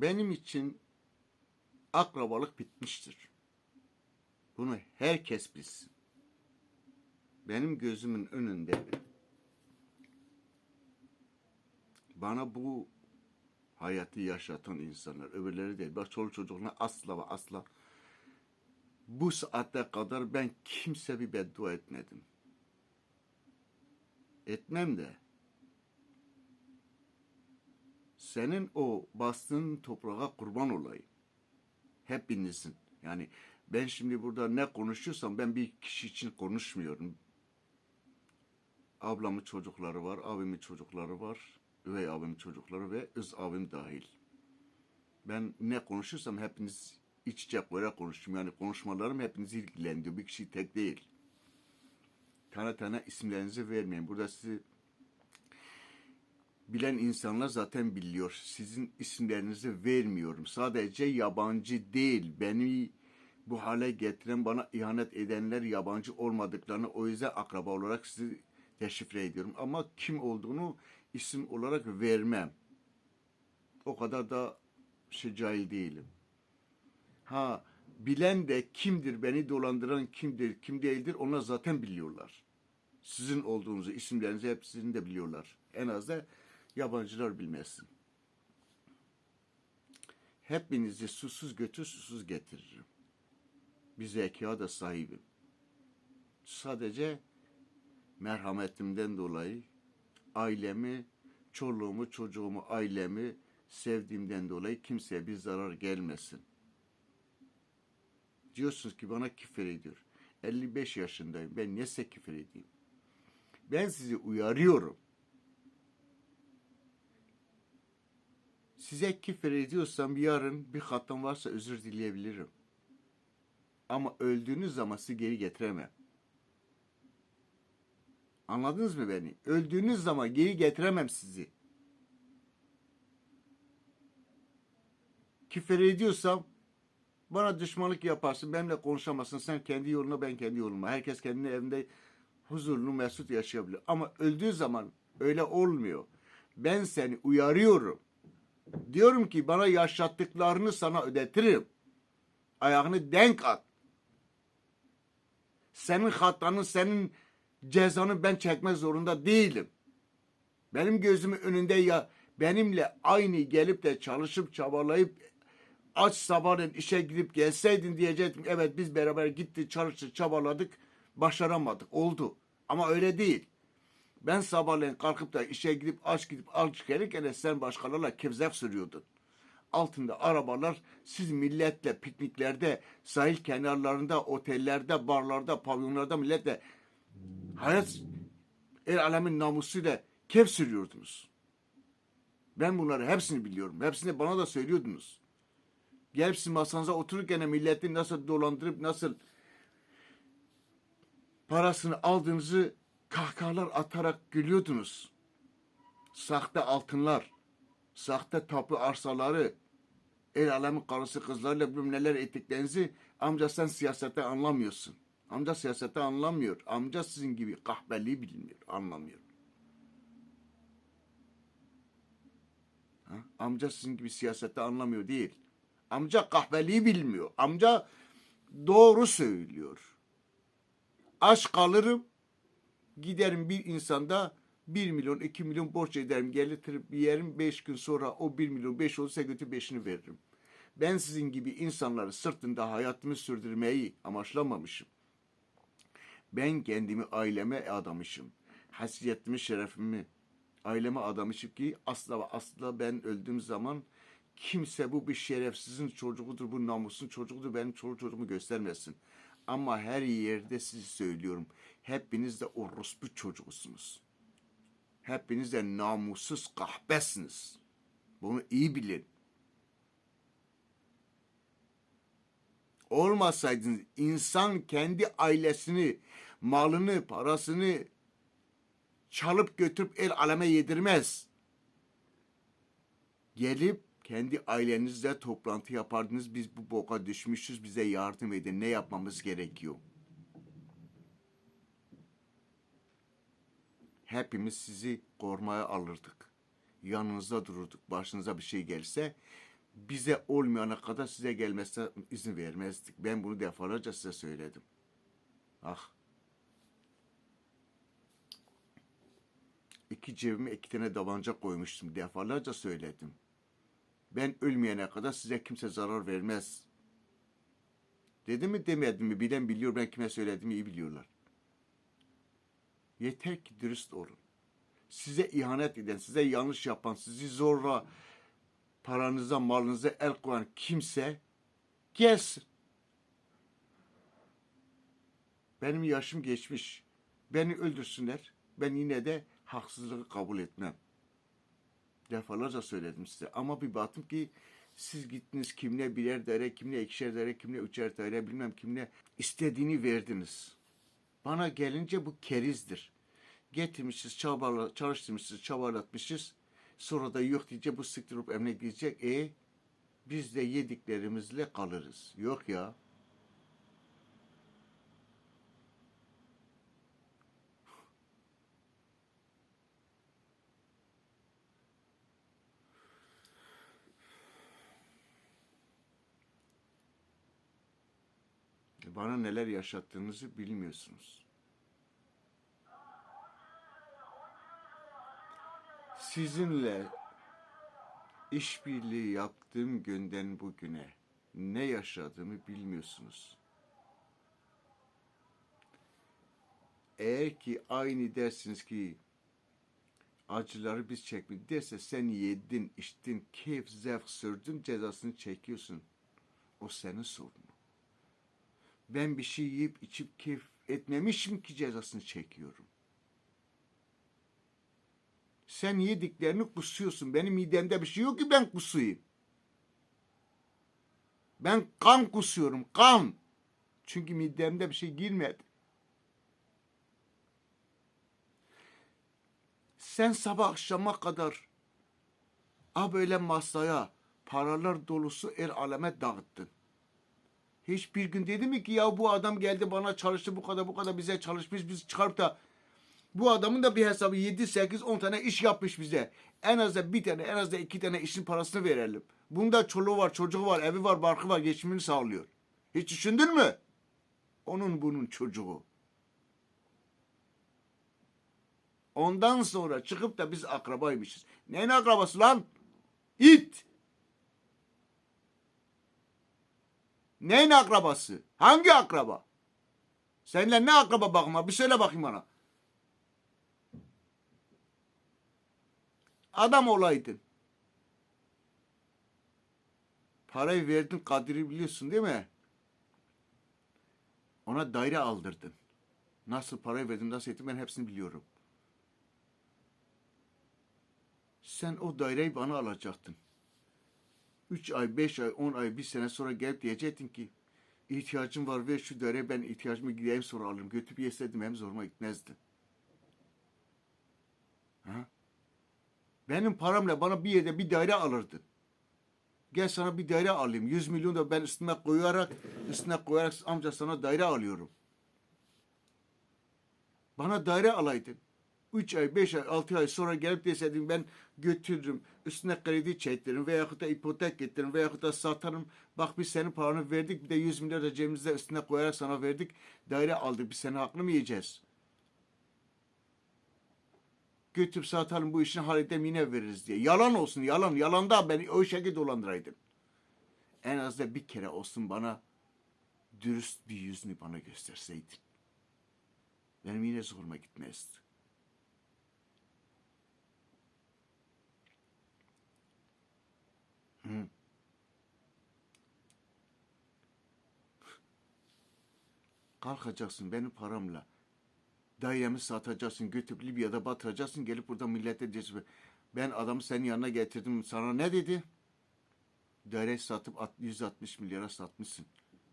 Benim için akrabalık bitmiştir. Bunu herkes bilsin. Benim gözümün önünde bana bu hayatı yaşatan insanlar, öbürleri değil. Bak çoluk çocuklarına asla ve asla bu saate kadar ben kimse bir beddua etmedim. Etmem de. Senin o bastığın toprağa kurban olayım. Hepinizin. Yani ben şimdi burada ne konuşuyorsam ben bir kişi için konuşmuyorum. Ablamın çocukları var, abimin çocukları var, üvey abimin çocukları ve öz abim dahil. Ben ne konuşursam hepiniz iç içe koyarak konuştum. Yani konuşmalarım hepinizi ilgilendiriyor. Bir kişi tek değil. Tane tane isimlerinizi vermeyin. Burada sizi bilen insanlar zaten biliyor. Sizin isimlerinizi vermiyorum. Sadece yabancı değil. Beni bu hale getiren, bana ihanet edenler yabancı olmadıklarını o yüzden akraba olarak sizi deşifre ediyorum. Ama kim olduğunu isim olarak vermem. O kadar da şey değilim. Ha bilen de kimdir, beni dolandıran kimdir, kim değildir onlar zaten biliyorlar. Sizin olduğunuzu, isimlerinizi hepsini de biliyorlar. En az da yabancılar bilmesin. Hepinizi susuz götür, susuz getiririm. Bir zekaya da sahibim. Sadece merhametimden dolayı ailemi, çoluğumu, çocuğumu, ailemi sevdiğimden dolayı kimseye bir zarar gelmesin. Diyorsunuz ki bana küfür ediyor. 55 yaşındayım. Ben ne size küfür edeyim? Ben sizi uyarıyorum. Size küfür ediyorsam yarın bir hatam varsa özür dileyebilirim. Ama öldüğünüz zaman sizi geri getiremem. Anladınız mı beni? Öldüğünüz zaman geri getiremem sizi. Küfür ediyorsam bana düşmanlık yaparsın, benimle konuşamazsın. Sen kendi yoluna, ben kendi yoluma. Herkes kendi evinde huzurlu, mesut yaşayabilir. Ama öldüğü zaman öyle olmuyor. Ben seni uyarıyorum. Diyorum ki bana yaşattıklarını sana ödetirim. Ayağını denk at. Senin hatanı, senin cezanı ben çekmek zorunda değilim. Benim gözümün önünde ya benimle aynı gelip de çalışıp çabalayıp aç sabahleyin işe gidip gelseydin diyecektim. Evet biz beraber gittik çalıştık çabaladık başaramadık oldu. Ama öyle değil. Ben sabahleyin kalkıp da işe gidip aç gidip aç gelirken sen başkalarıyla kevzef sürüyordun. Altında arabalar siz milletle pikniklerde, sahil kenarlarında, otellerde, barlarda, pavyonlarda milletle hayat el alemin namusuyla kef sürüyordunuz. Ben bunları hepsini biliyorum. Hepsini bana da söylüyordunuz. Gelip siz masanıza otururken milleti nasıl dolandırıp nasıl parasını aldığınızı kahkahalar atarak gülüyordunuz. Sahte altınlar, sahte tapu arsaları, el alemin karısı kızlarıyla bilmem neler ettiklerinizi amca sen siyasete anlamıyorsun. Amca siyasete anlamıyor. Amca sizin gibi kahveliği bilmiyor, anlamıyor. Ha? Amca sizin gibi siyasete anlamıyor değil. Amca kahveliği bilmiyor. Amca doğru söylüyor. Aç kalırım, giderim bir insanda 1 milyon, 2 milyon borç ederim, getirip yerim 5 gün sonra o 1 milyon 5 olursa götür 5'ini veririm. Ben sizin gibi insanları sırtında hayatımı sürdürmeyi amaçlamamışım. Ben kendimi aileme adamışım. Hasiyetimi, şerefimi aileme adamışım ki asla ve asla ben öldüğüm zaman kimse bu bir şerefsizin çocuğudur, bu namusun çocuğudur, benim çocuğumu göstermesin. Ama her yerde sizi söylüyorum. Hepiniz de orospu çocuğusunuz. Hepiniz de namussuz kahpesiniz. Bunu iyi bilin. Olmasaydınız insan kendi ailesini, malını, parasını çalıp götürüp el aleme yedirmez. Gelip kendi ailenizle toplantı yapardınız. Biz bu boka düşmüşüz. Bize yardım edin. Ne yapmamız gerekiyor? Hepimiz sizi korumaya alırdık. Yanınızda dururduk. Başınıza bir şey gelse bize olmayana kadar size gelmesine izin vermezdik. Ben bunu defalarca size söyledim. Ah. İki cebime iki tane tabanca koymuştum. Defalarca söyledim. Ben ölmeyene kadar size kimse zarar vermez. Dedim mi demedim mi bilen biliyor ben kime söylediğimi iyi biliyorlar. Yeter ki dürüst olun. Size ihanet eden, size yanlış yapan, sizi zorla paranıza, malınıza el koyan kimse gelsin. Benim yaşım geçmiş. Beni öldürsünler. Ben yine de haksızlığı kabul etmem. Defalarca söyledim size. Ama bir baktım ki siz gittiniz kimle birer daire, kimle ikişer daire, kimle üçer daire bilmem kimle istediğini verdiniz. Bana gelince bu kerizdir. Getirmişiz, çabala, çalıştırmışız, çabalatmışız. Sonra da yok diyecek bu sıktırıp emne gidecek. E biz de yediklerimizle kalırız. Yok ya. Bana neler yaşattığınızı bilmiyorsunuz. Sizinle işbirliği yaptığım günden bugüne ne yaşadığımı bilmiyorsunuz. Eğer ki aynı dersiniz ki acıları biz çekmedik derse sen yedin, içtin, keyif, zevk sürdün, cezasını çekiyorsun. O senin sorunun. Ben bir şey yiyip içip keyif etmemişim ki cezasını çekiyorum. Sen yediklerini kusuyorsun. Benim midemde bir şey yok ki ben kusayım. Ben kan kusuyorum, kan. Çünkü midemde bir şey girmedi. Sen sabah akşama kadar a böyle masaya paralar dolusu el aleme dağıttın. Hiçbir gün dedi mi ki ya bu adam geldi bana çalıştı bu kadar bu kadar bize çalışmış biz çıkarıp da bu adamın da bir hesabı 7, 8, 10 tane iş yapmış bize. En az bir tane en az iki tane işin parasını verelim. Bunda çoluğu var çocuğu var evi var barkı var geçimini sağlıyor. Hiç düşündün mü? Onun bunun çocuğu. Ondan sonra çıkıp da biz akrabaymışız. Neyin akrabası lan? İt. Neyin akrabası? Hangi akraba? Seninle ne akraba bakma? Bir söyle bakayım bana. Adam olaydın. Parayı verdin kadri biliyorsun değil mi? Ona daire aldırdın. Nasıl parayı verdin, nasıl ettin ben hepsini biliyorum. Sen o daireyi bana alacaktın. Üç ay, beş ay, on ay, bir sene sonra gelip diyecektin ki ihtiyacım var ver şu daireyi ben ihtiyacımı gideyim sonra alırım. Götürüp yeseydim hem zoruma gitmezdi. Ha? Benim paramla bana bir yerde bir daire alırdın. Gel sana bir daire alayım. 100 milyon da ben üstüne koyarak üstüne koyarak amca sana daire alıyorum. Bana daire alaydın. 3 ay, 5 ay, 6 ay sonra gelip deseydin ben götürürüm. Üstüne kredi çektiririm veyahut da ipotek getiririm veyahut da satarım. Bak biz senin paranı verdik bir de 100 milyar da cebimizde üstüne koyarak sana verdik. Daire aldık biz senin hakkını mı yiyeceğiz? götürüp satalım bu işini halledem yine veririz diye. Yalan olsun yalan. Yalanda beni o şekilde dolandıraydın. En az da bir kere olsun bana dürüst bir yüzünü bana gösterseydin. Benim yine zoruma gitmezdi. Kalkacaksın benim paramla dairemi satacaksın, götürüp Libya'da batıracaksın, gelip burada millete diyeceksin. Ben adamı senin yanına getirdim, sana ne dedi? Daire satıp 160 milyara satmışsın.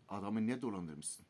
Adamı ne dolandırmışsın?